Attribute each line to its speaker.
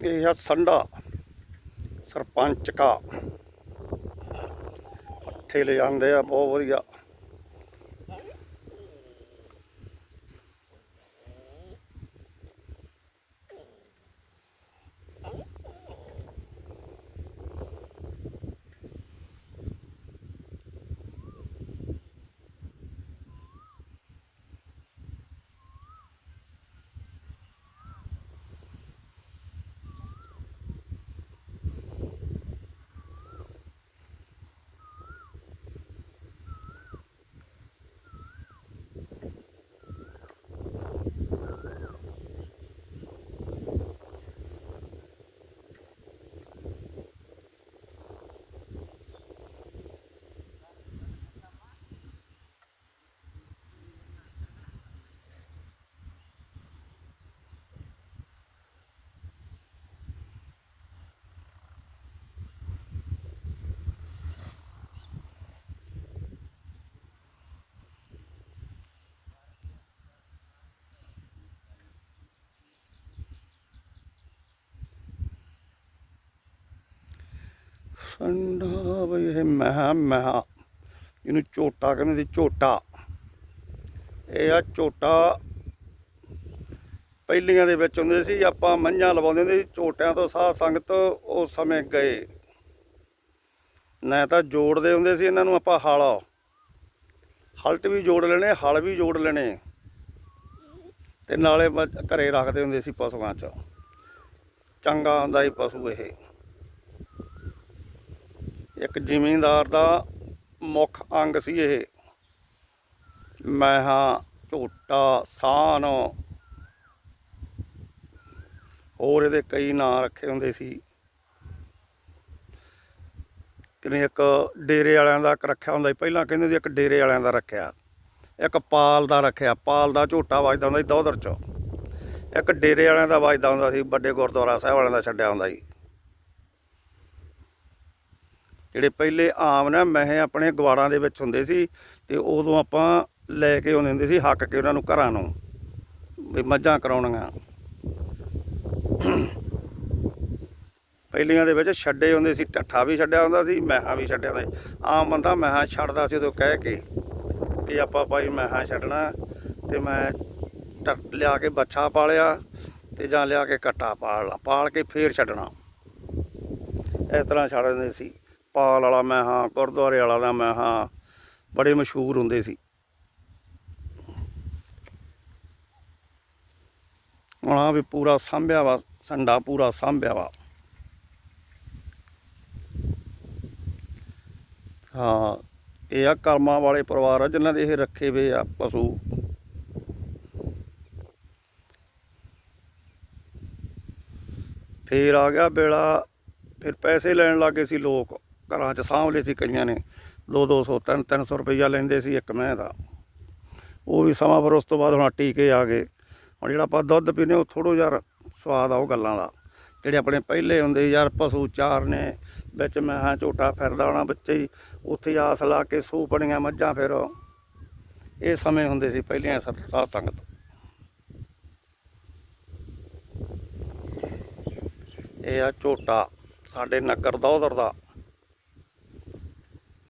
Speaker 1: ਇਹ ਆ ਸੰਡਾ ਸਰਪੰਚ ਕਾ। ਪੱਠੇ ਲੈ ਜਾਂਦੇ ਆ ਬਹੁਤ ਵਧੀਆ। ਸੰਡਾ ਬਈ ਇਹ ਮਹਾ ਮਹਾ। ਇਹਨੂੰ ਝੋਟਾ ਕਹਿੰਦੇ ਸੀ, ਝੋਟਾ। ਇਹ ਆ ਝੋਟਾ। ਪਹਿਲੀਆਂ ਦੇ ਵਿੱਚ ਹੁੰਦੇ ਸੀ, ਆਪਾਂ ਮੰਝਾਂ ਲਵਾਉਂਦੇ ਹੁੰਦੇ ਸੀ, ਝੋਟਿਆਂ ਤੋਂ ਸਾਧ ਸੰਗਤ ਉਸ ਸਮੇਂ ਗਏ। ਨਾ ਤਾਂ ਜੋੜਦੇ ਹੁੰਦੇ ਸੀ ਇਹਨਾਂ ਨੂੰ ਆਪਾਂ ਹਲ। ਹਲਟ ਵੀ ਜੋੜ ਲੈਣੇ, ਹਲ ਵੀ ਜੋੜ ਲੈਣੇ। ਤੇ ਨਾਲੇ ਘਰੇ ਰੱਖਦੇ ਹੁੰਦੇ ਸੀ ਪਸ਼ੂਆਂ 'ਚ। ਚੰਗਾ ਹੁੰਦਾ ਸੀ ਪਸ਼ੂ ਇਹ। ਇੱਕ ਜ਼ਿਮੀਂਦਾਰ ਦਾ ਮੁੱਖ ਅੰਗ ਸੀ ਇਹ। ਮੈਹਾਂ ਝੋਟਾ, ਸਾਨ। ਹੋਰ ਇਹਦੇ ਕਈ ਨਾਂ ਰੱਖੇ ਹੁੰਦੇ ਸੀ। ਕਿਨੇ ਇੱਕ ਡੇਰੇ ਵਾਲਿਆਂ ਦਾ ਇੱਕ ਰੱਖਿਆ ਹੁੰਦਾ ਸੀ। ਪਹਿਲਾਂ ਕਹਿੰਦੇ ਸੀ ਇੱਕ ਡੇਰੇ ਵਾਲਿਆਂ ਦਾ ਰੱਖਿਆ। ਇੱਕ ਪਾਲ ਦਾ ਰੱਖਿਆ। ਪਾਲ ਦਾ ਝੋਟਾ ਵੱਜਦਾ ਹੁੰਦਾ ਸੀ ਦੋਦਰ ਚ। ਇੱਕ ਡੇਰੇ ਵਾਲਿਆਂ ਦਾ ਵੱਜਦਾ ਹੁੰਦਾ ਸੀ। ਵੱਡੇ ਗੁਰਦੁਆਰਾ ਸਾਹਿਬ ਵਾਲਿਆਂ ਦਾ ਛੱਡਿਆ ਹੁੰਦਾ ਸੀ। ਜਿਹੜੇ ਪਹਿਲੇ ਆਮ ਨਾ ਮਹਿ ਆਪਣੇ ਗਵਾੜਾਂ ਦੇ ਵਿੱਚ ਹੁੰਦੇ ਸੀ ਤੇ ਉਦੋਂ ਆਪਾਂ ਲੈ ਕੇ ਆਉਂਦੇ ਹੁੰਦੇ ਸੀ, ਹੱਕ ਕੇ ਉਹਨਾਂ ਨੂੰ ਘਰਾਂ ਨੂੰ, ਵੀ ਮੱਝਾਂ ਕਰਾਉਣੀਆਂ। ਪਹਿਲੀਆਂ ਦੇ ਵਿੱਚ ਛੱਡੇ ਹੁੰਦੇ ਸੀ ਟੱਠਾ ਵੀ ਛੱਡਿਆ ਹੁੰਦਾ ਸੀ ਮੈਹਾਂ ਵੀ ਛੱਡਿਆ ਹੁੰਦਾ ਸੀ। ਆਮ ਬੰਦਾ ਮੈਹਾਂ ਛੱਡਦਾ ਸੀ ਉਦੋਂ ਕਹਿ ਕੇ ਵੀ ਆਪਾਂ ਭਾਈ ਮੈਹਾਂ ਛੱਡਣਾ ਤੇ ਮੈਂ ਟ- ਲਿਆ ਕੇ ਬੱਚਾ ਪਾਲਿਆ ਤੇ ਜਾਂ ਲਿਆ ਕੇ ਕੱਟਾ ਪਾਲ ਲਾ ਪਾਲ ਕੇ ਫੇਰ ਛੱਡਣਾ। ਇਸ ਤਰ੍ਹਾਂ ਛੱਡ ਦਿੰਦੇ ਸੀ। ਪਾਲ ਵਾਲਾ ਮੈਂ ਹਾਂ, ਗੁਰਦੁਆਰੇ ਵਾਲਾ ਦਾ ਮੈਂ ਹਾਂ। ਬੜੇ ਮਸ਼ਹੂਰ ਹੁੰਦੇ ਸੀ। ਹੁਣ ਆ ਵੀ ਪੂਰਾ ਸਾਂਭਿਆ ਵਾ, ਸੰਡਾ ਪੂਰਾ ਸਾਂਭਿਆ ਵਾ। ਹਾਂ, ਇਹ ਆ ਕਰਮਾਂ ਵਾਲੇ ਪਰਿਵਾਰ ਆ, ਜਿਨ੍ਹਾਂ ਦੇ ਇਹ ਰੱਖੇ ਵੇ ਆ ਪਸ਼ੂ। ਫੇਰ ਆ ਗਿਆ ਵੇਲਾ ਫਿਰ ਪੈਸੇ ਲੈਣ ਲੱਗੇ ਸੀ ਲੋਕ। ਘਰਾਂ 'ਚ ਸਾਂਭ ਲਏ ਸੀ ਕਈਆਂ ਨੇ। 2 200 3 300 ਰੁਪਈਆ ਲੈਂਦੇ ਸੀ ਇੱਕ ਮਹਿ ਦਾ। ਉਹ ਵੀ ਸਮਾਂ ਫਿਰ ਉਸ ਤੋਂ ਬਾਅਦ ਹੁਣ ਟੀਕੇ ਆ ਗਏ। ਹੁਣ ਜਿਹੜਾ ਆਪਾਂ ਦੁੱਧ ਪੀਨੇ ਉਹ ਥੋੜੋ ਯਾਰ ਸਵਾਦ ਆ ਉਹ ਗੱਲਾਂ ਦਾ। ਜਿਹੜੇ ਆਪਣੇ ਪਹਿਲੇ ਹੁੰਦੇ ਸੀ ਯਾਰ, ਪਸ਼ੂ ਚਾਰ ਨੇ, ਵਿੱਚ ਮੈਂ ਹਾਂ ਝੋਟਾ ਫਿਰਦਾ ਹੋਣਾ ਬੱਚੇ ਹੀ, ਉੱਥੇ ਆਸ ਲਾ ਕੇ ਸੂ ਪੜੀਆਂ ਮੱਝਾਂ ਫਿਰ। ਇਹ ਸਮੇਂ ਹੁੰਦੇ ਸੀ ਪਹਿਲੀਆਂ ਸਤ- ਸਾਧ ਸੰਗਤ। ਇਹ ਆ ਝੋਟਾ, ਸਾਡੇ ਨਗਰ ਦੌਦਰ ਦਾ।